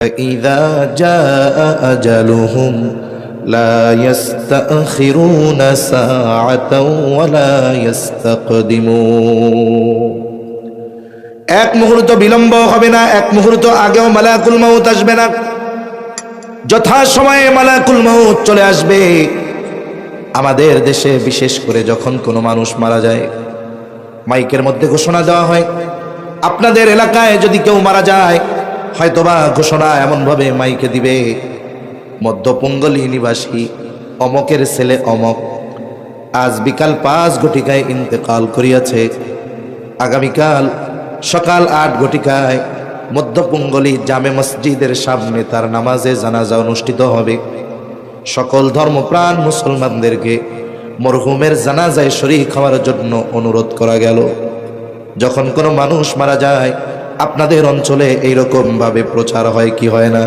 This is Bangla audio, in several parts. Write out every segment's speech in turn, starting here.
فإذا جاء أجلهم لا يستأخرون ساعة ولا يستقدمون এক মুহূর্ত বিলম্ব হবে না এক মুহূর্ত আগেও মালাকুল মাউত আসবে না যথা সময়ে মালাকুল মাউত চলে আসবে আমাদের দেশে বিশেষ করে যখন কোনো মানুষ মারা যায় মাইকের মধ্যে ঘোষণা দেওয়া হয় আপনাদের এলাকায় যদি কেউ মারা যায় হয়তোবা ঘোষণা এমনভাবে মাইকে দিবে, মধ্যপঙ্গলী নিবাসী, অমকের ছেলে অমক, আজ বিকাল পাঁচ ঘটিকায় ইন্তেকাল করিয়াছে। আগামীকাল সকাল আট ঘটিকায় মধ্যপঙ্গলী জামে মসজিদের সামনে তার নামাজে জানাজা অনুষ্ঠিত হবে। সকল ধর্মপ্রাণ মুসলমানদেরকে মরহুমের জানাজায় শরীর খাওয়ার জন্য অনুরোধ করা গেল। যখন কোনো মানুষ মারা যায় আপনাদের অঞ্চলে এইরকম ভাবে প্রচার হয় কি হয় না?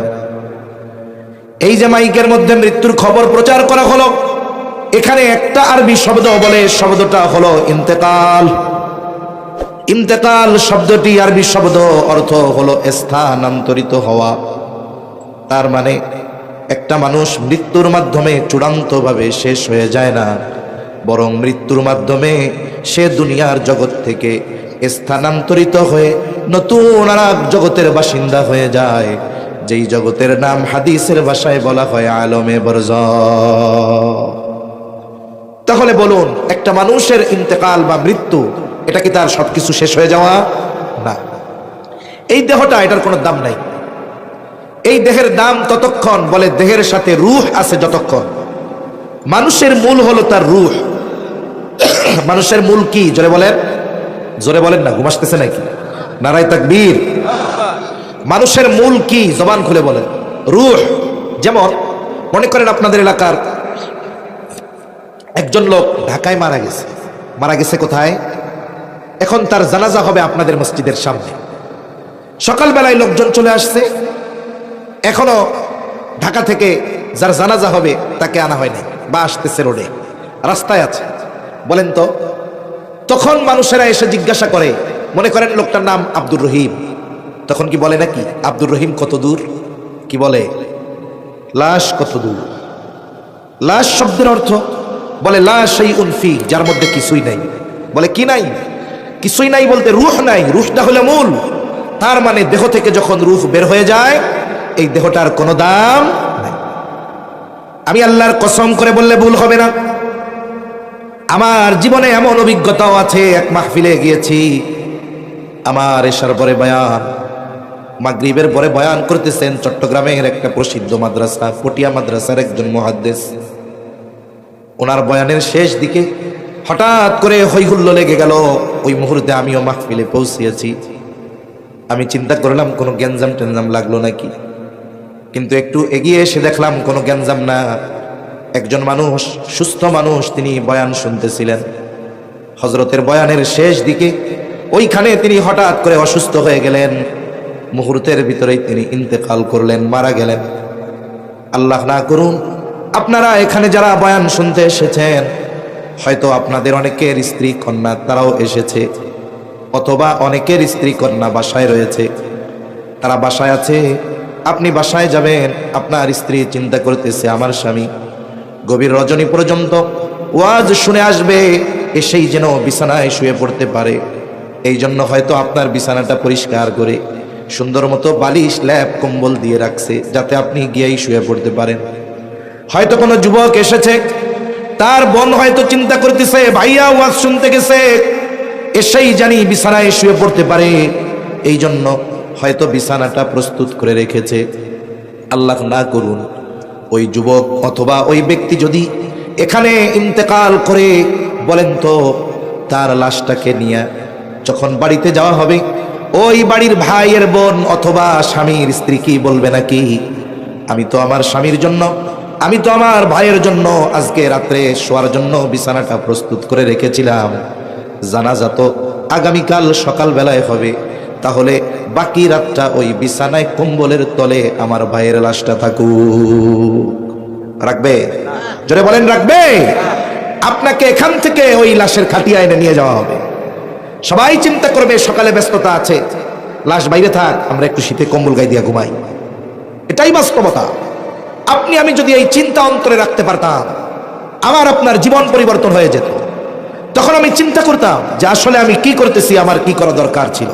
এই যে মাইকের মধ্যে মৃত্যুর খবর প্রচার করা হলো, এখানে একটা আরবি শব্দ বলে, শব্দটা হলো ইন্তেকাল। ইন্তেকাল শব্দটি আরবি শব্দ অর্থ হলো স্থানান্তরিত হওয়া। তার মানে একটা মানুষ মৃত্যুর মাধ্যমে চূড়ান্তভাবে শেষ হয়ে যায় না, বরং মৃত্যুর মাধ্যমে সে দুনিয়ার জগৎ থেকে স্থানান্তরিত হয়ে নতুন আর জগতের বাসিন্দা হয়ে যায়। যেই জগতের নাম হাদিসের ভাষায় বলা হয় আলমে বরজ। তাহলে বলুন, একটা মানুষের ইন্তেকাল বা মৃত্যু, এটা কি তার সবকিছু শেষ হয়ে যাওয়া? না। এই দেহটা এটার কোনো দাম নাই। এই দেহের দাম ততক্ষণ বলে দেহের সাথে রুহ আছে যতক্ষণ। মানুষের মূল হলো তার রুহ। মানুষের মূল কি? জোরে বলেন। জোরে বলেন না ঘুমাসতেছে নাকি? নারায় তাকবীর। মানুষের মূল কি? জবান খুলে বলেন। রুহ, যেমন মনে করেন আপনাদের এলাকার একজন লোক ঢাকায় মারা গেছে। মারা গেছে কোথায়? এখন তার জানাজা হবে আপনাদের মসজিদের সামনে। সকালবেলায় লোকজন চলে আসছে। এখনও ঢাকা থেকে যার জানাজা হবে তাকে আনা হয়নি, বা আসতেছে রোডে। রাস্তায় আছে। বলেন তো তখন মানুষেরা এসে জিজ্ঞাসা করে, মনে করেন লোকটার নাম আব্দুর রহিম। তখন কি বলে নাকি? আব্দুর রহিম কত দূর? কি বলে? লাশ কত দূর? লাশ শব্দের অর্থ? বলে লাশ এই উনফি, যার মধ্যে কিছুই নাই। বলে, কি নাই? কিছুই নাই বলতে রুহ নাই। রুহটা হলে মূল। তার মানে দেহ থেকে যখন রুহ বের হয়ে যায়, এই দেহটার কোনো দাম নাই। আমি আল্লাহর কসম করে বললে ভুল হবে না। আমার জীবনে এমন অভিজ্ঞতাও আছে, এক মাহফিলে গিয়েছি। আমার এসার পরে বয়ান, মাগরিবের পরে বয়ান করতেছেন চট্টগ্রামের একটা প্রসিদ্ধ মাদ্রাসা, পটিয়া মাদ্রাসার একজন মহাদ্দেশ ওনার বয়ানের শেষ দিকে হঠাৎ করে হৈহুল্য লেগে গেল। ওই মুহূর্তে আমিও মাহফিলে পৌঁছিয়েছি। আমি চিন্তা করলাম, কোনো গ্যাঞ্জাম টেনজাম লাগল নাকি? কিন্তু একটু এগিয়ে এসে দেখলাম, কোনো গ্যাঞ্জাম না। একজন মানুষ, সুস্থ মানুষ তিনি বয়ান শুনতেছিলেন। হজরতের বয়ানের শেষ দিকে ওইখানে তিনি হঠাৎ করে অসুস্থ হয়ে গেলেন। মুহূর্তের ভিতরেই তিনি ইন্তেকাল করলেন, মারা গেলেন। আল্লাহ না করুন, আপনারা এখানে যারা বয়ান শুনতে এসেছেন, হয়তো আপনাদের অনেকের স্ত্রী কন্যা তারাও এসেছে, অথবা অনেকের স্ত্রী কন্যা বাসায় রয়েছে। তারা বাসায় আছে, আপনি বাসায় যাবেন, আপনার স্ত্রী চিন্তা করতেছে, আমার স্বামী। গভীর রজনী পর্যন্ত ওয়াজ শুনে আসবে, এসেই যেন বিছানায় শুয়ে পড়তে পারে। এই জন্য হয়তো আপনার বিছানাটা পরিষ্কার করে সুন্দর মতো বালিশ, ল্যাপ, কম্বল দিয়ে রাখছে, যাতে আপনি গিয়েই শুয়ে পড়তে পারেন। হয়তো কোনো যুবক এসেছে, তার বোন হয়তো চিন্তা করতেছে, ভাইয়া, ওয়াজ শুনতে গেছে, এসেই জানি বিছানায় শুয়ে পড়তে পারে। এই জন্য হয়তো বিছানাটা প্রস্তুত করে রেখেছে। আল্লাহ না করুন ওই যুবক অথবা ওই ব্যক্তি যদি এখানে ইন্তেকাল করে বলেন তো, তার লাশটাকে নিয়ে যখন বাড়িতে যাওয়া হবে, ওই বাড়ির ভাইয়ের বোন অথবা স্বামীর স্ত্রী কি বলবে নাকি? আমি তো আমার স্বামীর জন্য, আমি তো আমার ভাইয়ের জন্য আজকে রাত্রে শোয়ার জন্য বিছানাটা প্রস্তুত করে রেখেছিলাম। জানাজা তো আগামীকাল সকালবেলায় হবে, তাহলে বাকি রাতটা ওই বিছানায় কম্বলের তলে আমার ভাইয়ের লাশটা থাকুক। রাখবে? জোরে বলেন, রাখবে? আপনাকে এখান থেকে ওই লাশের খাটিয়া এনে নিয়ে যাওয়া হবে। সবাই চিন্তা করবে, সকালে ব্যস্ততা আছে। লাশ বাইরে থাক, আমরা একটু শীতে কম্বল গাই দিয়া ঘুমাই। এটাই বাস্তবতা। আপনি, আমি যদি এই চিন্তা অন্তরে রাখতে পারতাম, আমার আপনার জীবন পরিবর্তন হয়ে যেত। তখন আমি চিন্তা করতাম যে আসলে আমি কি করতেছি, আমার কি করা দরকার ছিল?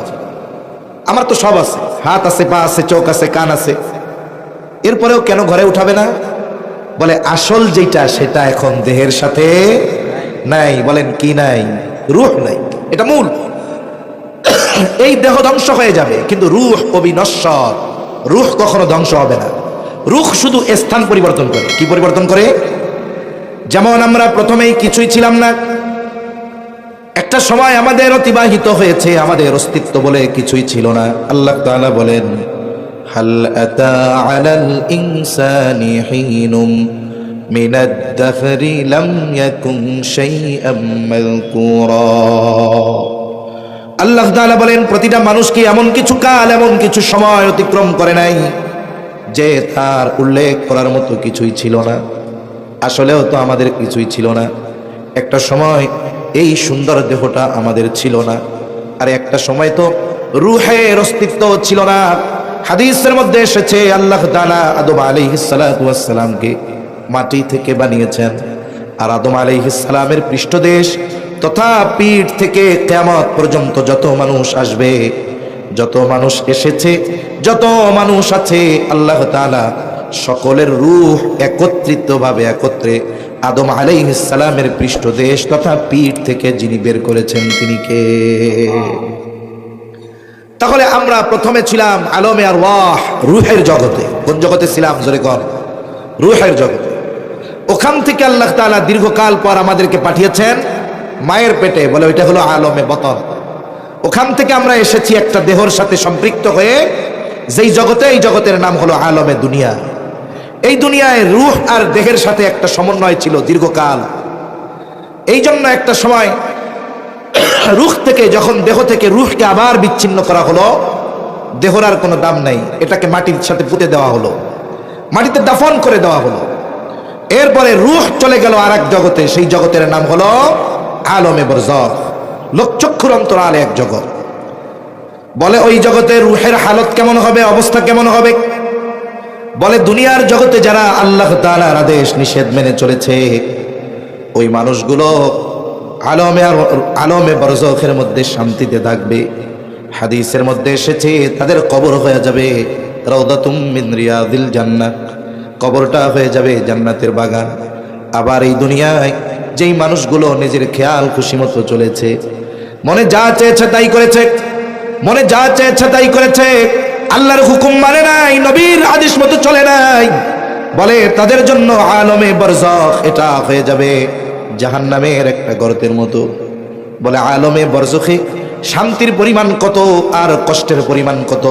আমার তো সব আছে। হাত আছে, পা আছে, চোখ আছে, কান আছে। এরপরেও কেন ঘরে উঠাবে না? বলে, আসল যেটা সেটা এখন দেহের সাথে নাই। বলেন, কি নাই? রুহ নাই। এটা মূল। এই দেহ ধ্বংস হয়ে যাবে, কিন্তু রুহ অবিনশ্বর। রুহ কখনো ধ্বংস হবে না। রুখ শুধু স্থান পরিবর্তন করে। কি পরিবর্তন করে? যেমন আমরা প্রথমেই কিছুই ছিলাম না একটা সময় আমাদের অতিবাহিত হয়েছে আমাদের অস্তিত্ব বলে কিছুই ছিল না আল্লাহ তাআলা বলেন হাল আতা আলাল ইনসানি হিনুম من الدهر لم يكن شيئا مذكورا আল্লাহ তাআলা বলেন প্রতিটা মানুষ কি এমন কিছু কাল এমন কিছু সময় অতিক্রম করে নাই যে তার উল্লেখ করার মতো কিছুই ছিল না আসলেও তো আমাদের কিছুই ছিল না একটা সময় এই সুন্দর দেহটা আমাদের ছিল না। আর একটা সময় তো রুহের অস্তিত্ব ছিল না। হাদিসের মধ্যে এসেছে, আল্লাহ তাআলা আদম সালামকে মাটি থেকে বানিয়েছেন। আর আদম আলাইহিস সালামের পৃষ্ঠদেশ তথা পিঠ থেকে কেয়ামত পর্যন্ত যত মানুষ আসবে, যত মানুষ এসেছে, যত মানুষ আছে, আল্লাহ তাআলা সকলের রূহ একত্রিতভাবে একত্রে আদম আলাইহিস সালামের পৃষ্ঠদেশ তথা পীঠ থেকে যিনি বের করেছেন তিনি কে? তাহলে আমরা প্রথমে ছিলাম আলমে আর ওয়াহ রুহের জগতে। কোন জগতে ছিলাম? জোরে কর রুহের জগতে। ওখান থেকে আল্লাহ তাআলা দীর্ঘকাল পর আমাদেরকে পাঠিয়েছেন মায়ের পেটে। বলে ওইটা হলো আলমে বতন। ওখান থেকে আমরা এসেছি একটা দেহর সাথে সম্পৃক্ত হয়ে, যেই জগতে, এই জগতের নাম হলো আলমে দুনিয়া। এই দুনিয়ায় রুহ আর দেহের সাথে একটা সমন্বয় ছিল দীর্ঘকাল। এই জন্য একটা সময় রুখ থেকে, যখন দেহ থেকে রুহকে আবার বিচ্ছিন্ন করা হলো, দেহর আর কোনো দাম নাই। এটাকে মাটির সাথে পুঁতে দেওয়া হলো। মাটিতে দাফন করে দেওয়া হলো। এরপরে রুহ চলে গেল আর এক জগতে। সেই জগতের নাম হলো আলমে বরজখ লোকচক্ষুর অন্তরাল এক জগৎ। বলে, ওই জগতে রুহের হালত কেমন হবে? অবস্থা কেমন হবে? বলে, দুনিয়ার জগতে যারা আল্লাহ তাআলার আদেশ নিষেধ মেনে চলেছে, ওই মানুষগুলো আলমে আলমে বরজখের মধ্যে শান্তিতে থাকবে। হাদিসের মধ্যে এসেছে, তাদের কবর হয়ে যাবে। জান্নাত। কবরটা হয়ে যাবে জান্নাতের বাগান। আবার এই দুনিয়ায় যেই মানুষগুলো নিজের খেয়াল খুশি মতো চলেছে, মনে যা চেয়েছে তাই করেছে, মনে যা চেয়েছে তাই করেছে আল্লাহর হুকুম মানে নাই, নবীর আদেশ মতো চলে নাই। বলে, তাদের জন্য আলমে বরজখ, এটা হয়ে যাবে জাহান্নামের একটা গর্তের মতো। বলে, আলমে বরজখে শান্তির পরিমাণ কত আর কষ্টের পরিমাণ কত?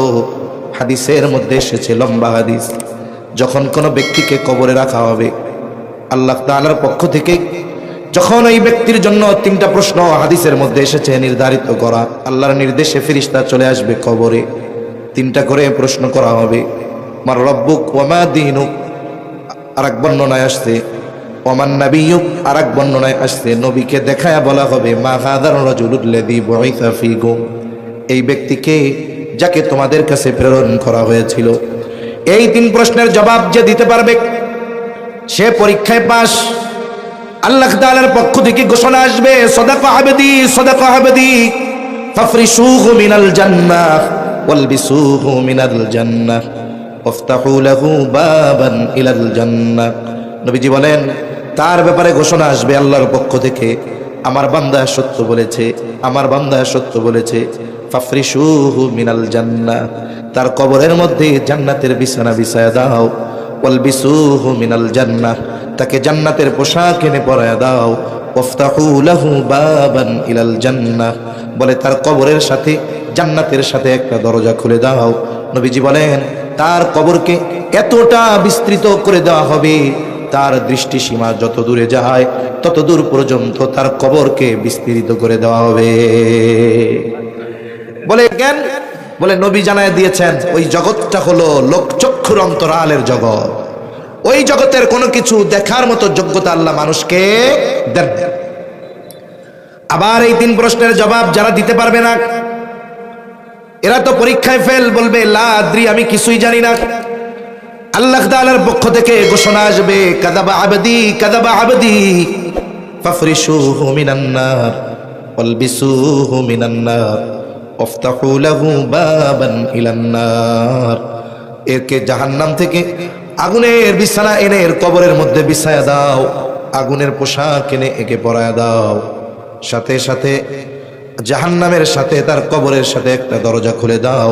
হাদিসের মধ্যে এসেছে লম্বা হাদিস। যখন কোনো ব্যক্তিকে কবরে রাখা হবে, আল্লাহ তাআলার পক্ষ থেকে যখন ওই ব্যক্তির জন্য তিনটা প্রশ্ন হাদিসের মধ্যে এসেছে নির্ধারিত করা, আল্লাহর নির্দেশে ফিরিস্তা চলে আসবে কবরে। তিনটা করে প্রশ্ন করা হবে। মার রব্বুক ওয়ামা দিনুক আর এক বর্ণনায় আসছে, ওমান নাবিয়ুক? আর এক বর্ণনায় আসছে, নবীকে দেখায় বলা হবে, মা হাদার রাজুলুল্লাযী বুইসা ফীকুম। এই ব্যক্তিকে যাকে তোমাদের কাছে প্রেরণ করা হয়েছিল। এই তিন প্রশ্নের জবাব যে দিতে পারবে, সে পরীক্ষায় পাশ। আল্লাহ তাআলার পক্ষ থেকে ঘোষণা আসবে, সদাকা আবেদি সদাকা আবেদি ফাফরিশুহু মিনাল জান্নাহ। ওয়ালবিসুহু মিনাল জান্নাহ ওয়াফতাহু লাহু বাবান ইলাল জান্নাহ নবীজি বলেন, তার ব্যাপারে ঘোষণা আসবে আল্লাহর পক্ষ থেকে। আমার বান্দা সত্য বলেছে, আমার বান্দা সত্য বলেছে, ফাফরিশুহু মিনাল জান্নাহ তার কবরের মধ্যে জান্নাতের বিছানা বিছায়া দাও, ওয়ালবিসুহু মিনাল জান্নাহ তাকে জান্নাতের পোশাক এনে পরায়া দাও, ওফতাহু লাহু বাবান ইলাল জান্নাহ বলে তার কবরের সাথে জান্নাতের সাথে একটা দরজা খুলে দাও। নবীজি বলেন, তার কবরকে এতটা বিস্তৃত করে দেওয়া হবে, তার দৃষ্টিসীমা যত দূরে যায়, তত দূর পর্যন্ত তার কবরকে বিস্তৃত করে দেওয়া হবে। বলে জ্ঞান বলে, নবী জানায় দিয়েছেন, ওই জগৎটা হলো লোকচক্ষুর অন্তরালের জগৎ। ওই জগতের কোনো কিছু দেখার মতো যোগ্যতা আল্লাহ মানুষকে দেন আবার এই তিন প্রশ্নের জবাব যারা দিতে পারবে না এরা তো পরীক্ষায় ফেল বলবে লা আদ্রি আমি কিছুই জানি না। আল্লাহ তাআলার পক্ষ থেকে ঘোষণা আসবে, কাদাবা আবদি কাদাবা আবদি, ফাফরিশুহু মিনান নার, ওয়ালবিসুহু মিনান নার, ওয়াফতাহু লাহু বাবান ইলান নার। এরকে জাহান্নাম থেকে আগুনের বিছানা এনে এর কবরের মধ্যে বিছায়া দাও, আগুনের পোশাক এনে একে পরায়া দাও। সাথে সাথে জাহান্নামের সাথে, তার কবরের সাথে একটা দরজা খুলে দাও।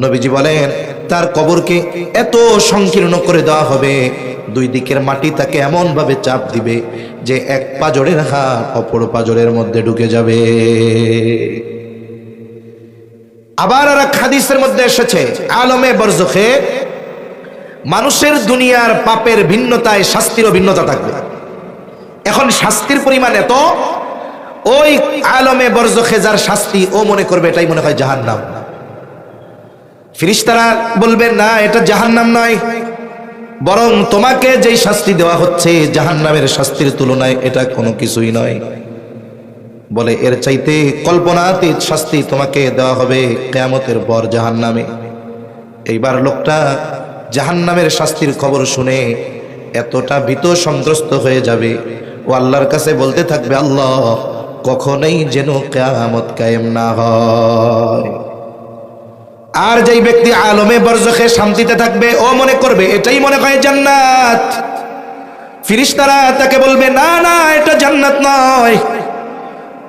নবীজি বলেন, তার কবরকে এত সংকীর্ণ করে দেওয়া হবে, দুই দিকের মাটি তাকে এমন ভাবে চাপ দিবে যে এক পাজরের হাত অপর পাজরের মধ্যে ঢুকে যাবে। আবার আর হাদিসের মধ্যে এসেছে, আলমে বরজখে, মানুষের দুনিয়ার পাপের ভিন্নতায় শাস্তিরও ভিন্নতা থাকবে। এখন শাস্তির পরিমাণ এত ওই আলমে বরজখে যার শাস্তি ও মনে করবে, এটাই মনে হয় জাহান জাহান্নাম। ফিরিস্তারা বলবে, না, এটা জাহান্নাম নয়। বরং তোমাকে যেই শাস্তি দেওয়া হচ্ছে, জাহান্নামের শাস্তির তুলনায় এটা কোনো কিছুই নয়। বলে, এর চাইতে কল্পনাতীত শাস্তি তোমাকে দেওয়া হবে কেয়ামতের পর জাহান্নামে। এইবার লোকটা জাহান্নামের শাস্তির খবর শুনে এতটা ভীত সন্ত্রস্ত হয়ে যাবে ও আল্লাহর কাছে বলতে থাকবে, আল্লাহ কখনোই যেন কেয়ামত কায়েম না হয়। আর যেই ব্যক্তি আলমে বরজখে শান্তিতে থাকবে, ও মনে করবে, এটাই মনে হয় জান্নাত। ফিরিস্তারা তাকে বলবে, না না, এটা জান্নাত নয়।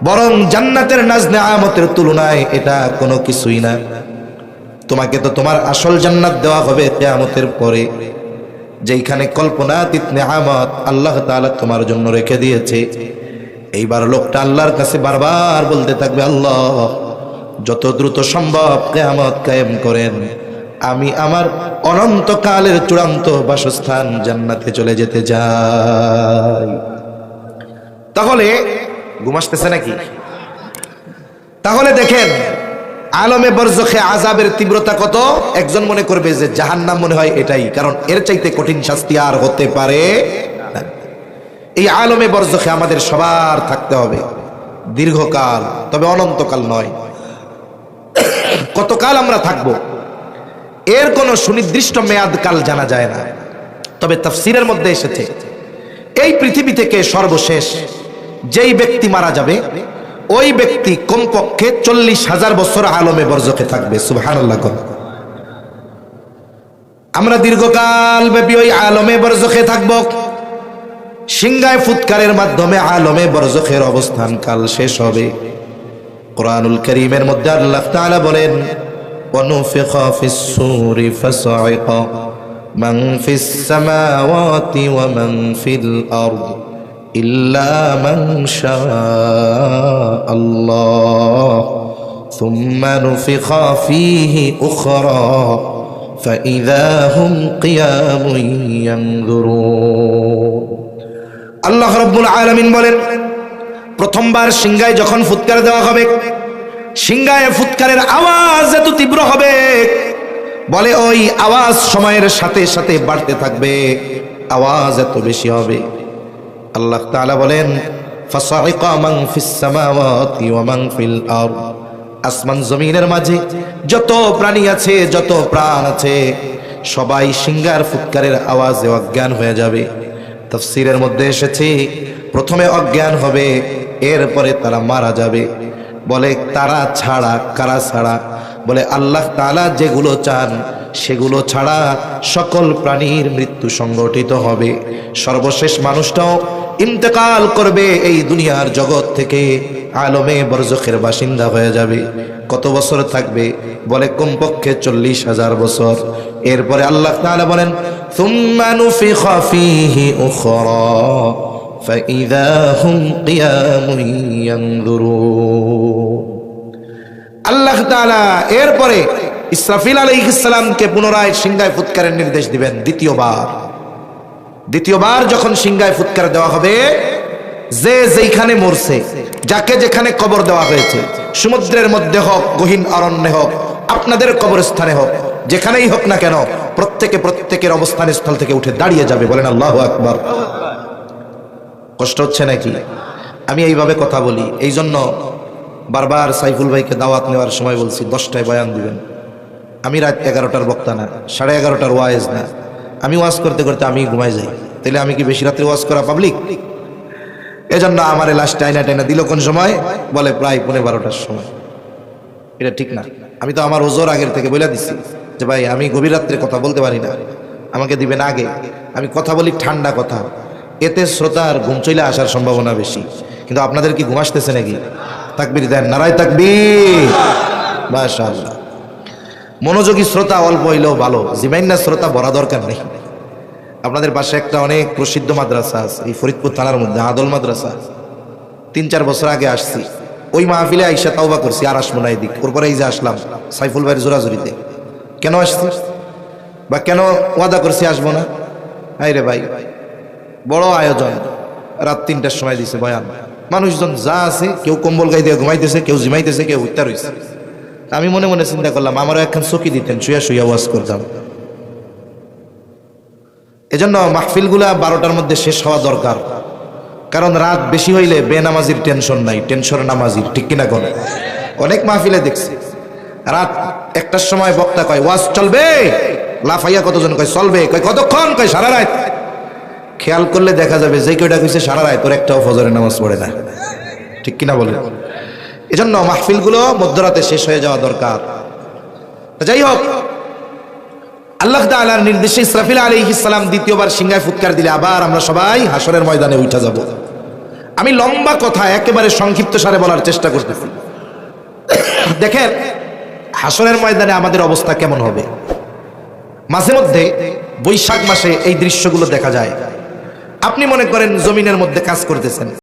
বরং জান্নাতের নাজনে আমতের তুলনায় এটা কোনো কিছুই না। তোমাকে তো তোমার আসল জান্নাত দেওয়া হবে কেয়ামতের পরে, যেইখানে কল্পনাতীত নেয়ামত আল্লাহ তাআলা তোমার জন্য রেখে দিয়েছে। এইবার লোকটা আল্লাহর কাছে বারবার বলতে থাকবে, আল্লাহ, যত দ্রুত সম্ভব কেয়ামত কায়েম করেন। আমি আমার অনন্তকালের চূড়ান্ত বাসস্থান জান্নাতে চলে যেতে যাই তাহলে ঘুমাসতেছে নাকি? তাহলে দেখেন, আলমে বরজখে আজাবের তীব্রতা কত? একজন মনে করবে যে জাহান্নাম মনে হয় এটাই, কারণ এর চাইতে কঠিন শাস্তি আর হতে পারে। এই আলমে বরজখে আমাদের সবার থাকতে হবে। দীর্ঘকাল, তবে অনন্তকাল নয়। কতকাল আমরা থাকব? এর কোনো সুনির্দিষ্ট মেয়াদকাল জানা যায় না। তবে তাফসিরের মধ্যে এসেছে, এই পৃথিবী থেকে সর্বশেষ যেই ব্যক্তি মারা যাবে, ওই ব্যক্তি কমপক্ষে চল্লিশ হাজার বছর আলমে বর্জকে থাকবে আমরা দীর্ঘকাল ব্যাপী ওই আলমে বর্জকে থাকব। সিংগায় ফুৎকারের মাধ্যমে আলমে বরজখের অবস্থান কাল শেষ হবে কোরআনুল করিমের মধ্যে আল্লাহ তাআলা বলেন ونفخ في الصور فصعق من في السماوات ومن في الأرض إلا من شاء الله ثم نفخ فيه أخرى فإذا هم قيام ينظرون আল্লাহ রব্বুল আলামিন বলেন, প্রথমবার সিংগায় যখন ফুৎকার দেওয়া হবে সিংগায় ফুৎকারের আওয়াজ এত তীব্র হবে, বলে ওই আওয়াজ সময়ের সাথে সাথে বাড়তে থাকবে, আওয়াজ এত বেশি হবে। আল্লাহ তাআলা বলেন মান আসমান জমিনের মাঝে যত প্রাণী আছে, যত প্রাণ আছে, সবাই সিঙ্গার ফুৎকারের আওয়াজে অজ্ঞান হয়ে যাবে। তফসিরের মধ্যে এসেছি। প্রথমে অজ্ঞান হবে, এরপরে তারা মারা যাবে। বলে তারা ছাড়া, কারা ছাড়া বলে আল্লাহ তাআলা যেগুলো চান সেগুলো ছাড়া সকল প্রাণীর মৃত্যু সংগঠিত হবে সর্বশেষ মানুষটাও ইন্তেকাল করবে এই দুনিয়ার জগৎ থেকে আলমে বরজখের বাসিন্দা হয়ে যাবে কত বছর থাকবে বলে কমপক্ষে চল্লিশ হাজার বছর এরপরে আল্লাহ তাআলা বলেন ثم نفخ فيه أخرى فإذا هم قيام ينظرون আল্লাহ তাআলা এরপরে ইসরাফিল আলাইহিসসালামকে পুনরায় সিংহায় ফুৎকারের নির্দেশ দিবেন। দ্বিতীয়বার। দ্বিতীয়বার যখন সিংহায় ফুৎকার দেওয়া হবে, যে যেইখানে মরছে, যাকে যেখানে কবর দেওয়া হয়েছে, সমুদ্রের মধ্যে হোক, গহীন অরণ্যে হোক, আপনাদের কবরস্থানে হোক, যেখানেই হোক না কেন, প্রত্যেকে প্রত্যেকের অবস্থান স্থল থেকে উঠে দাঁড়িয়ে যাবে, বলেন আল্লাহ আকবর। কষ্ট হচ্ছে নাকি? আমি এইভাবে কথা বলি। এই জন্য বারবার সাইফুল ভাইকে দাওয়াত নেওয়ার সময় বলছি, দশটায় বয়ান দিবেন। আমি রাত এগারোটার বক্তা না, সাড়ে এগারোটার ওয়াইজ না। আমি ওয়াজ করতে করতে আমি ঘুমাই যাই। তাহলে আমি কি বেশি রাত্রে ওয়াজ করা পাবলিক এজন্য আমার লাস্ট টাইনা টাইনা দিল কোন সময়? বলে প্রায় পনেরো বারোটার সময়। এটা ঠিক না। আমি তো আমার ওজোর আগের থেকে বলে দিছি যে, ভাই, আমি গভীর রাত্রে কথা বলতে পারি না। আমাকে দিবেন আগে। আমি কথা বলি ঠান্ডা কথা। এতে শ্রোতার ঘুম চলে আসার সম্ভাবনা বেশি। কিন্তু আপনাদের কি ঘুম আসতেছে নাকি? তাকবির দেন, নারায় তাকবির। মাশাআল্লাহ। মনোযোগী শ্রোতা অল্প হইলেও ভালো। জিমাইন্না শ্রোতা বড়া দরকার নেই। আপনাদের পাশে একটা অনেক প্রসিদ্ধ মাদ্রাসা আছে, এই ফরিদপুর থানার মধ্যে, আদল মাদ্রাসা। তিন চার বছর আগে আসছি। ওই মাহফিলে আইসা তাওবা করছি, আর আসব না এদিক। ওরপরে এই যে আসলাম, সাইফুল ভাইয়ের জোরাজুরিতে। কেন আসছি? বা কেন ওয়াদা করছি আসব না? হাই রে ভাই, বড় আয়োজন। রাত তিনটার সময় দিছে বয়ান। মানুষজন যা আছে, কেউ কম্বল গাই দিয়ে ঘুমাইতেছে, কেউ জিমাইতেছে, কেউ উত্তর রয়েছে আমি মনে মনে চিন্তা করলাম, আমারও একখান চকি দিতেন শুয়া শুয়া ওয়াজ করতাম। এজন্য মাহফিলগুলা বারোটার মধ্যে শেষ হওয়া দরকার। কারণ রাত বেশি হইলে বেনামাজির টেনশন নাই, টেনশন নামাজির, ঠিক কিনা কোন? অনেক মাহফিলে দেখছি। রাত একটার সময় বক্তা কয়, ওয়াজ চলবে? লাফাইয়া কতজন কয়, চলবে। কয়, কতক্ষণ? কয়, সারা রাত। খেয়াল করলে দেখা যাবে যে কেউটা কইছে সারা রায় তোর একটাও ফজরের নামাজ পড়ে না। ঠিক কিনা বলে এজন্য মাহফিলগুলো মধ্যরাতে শেষ হয়ে যাওয়া দরকার। যাই হোক, আল্লাহ তাআলার নির্দেশে ইসরাফিল আলাইহিস সালাম দ্বিতীয়বার সিংহায় ফুৎকার দিলে আবার আমরা সবাই হাসরের ময়দানে উঠা যাব। আমি লম্বা কথা একেবারে সংক্ষিপ্ত সারে বলার চেষ্টা করতেছি। দেখেন হাসরের ময়দানে আমাদের অবস্থা কেমন হবে? মাঝে মধ্যে বৈশাখ মাসে এই দৃশ্যগুলো দেখা যায়। আপনি মনে করেন জমিনের মধ্যে কাজ করতেছেন।